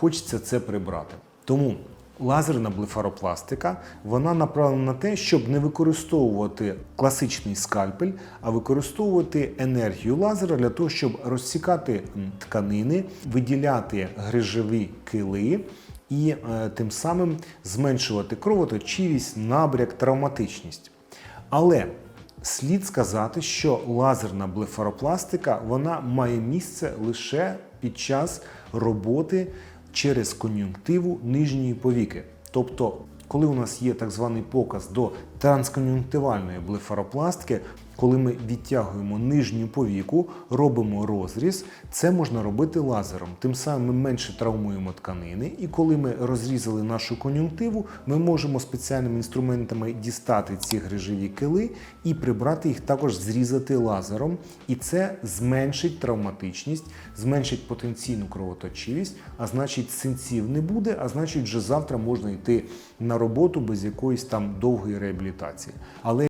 Хочеться це прибрати. Тому лазерна блефаропластика вона направлена на те, щоб не використовувати класичний скальпель, а використовувати енергію лазера для того, щоб розсікати тканини, виділяти грижові кили і е, тим самим зменшувати кровоточивість, набряк, травматичність. Але слід сказати, що лазерна блефаропластика вона має місце лише під час роботи через кон'юнктиву нижньої повіки. Тобто, коли у нас є так званий показ до транскон'юнктивальної блефаропластики, коли ми відтягуємо нижню повіку, робимо розріз, це можна робити лазером. Тим самим ми менше травмуємо тканини, і коли ми розрізали нашу кон'юнктиву, ми можемо спеціальними інструментами дістати ці грижові кили і прибрати їх також зрізати лазером. І це зменшить травматичність, зменшить потенційну кровоточивість, а значить, синців не буде, а значить, вже завтра можна йти на роботу без якоїсь там довгої реабілітації. Але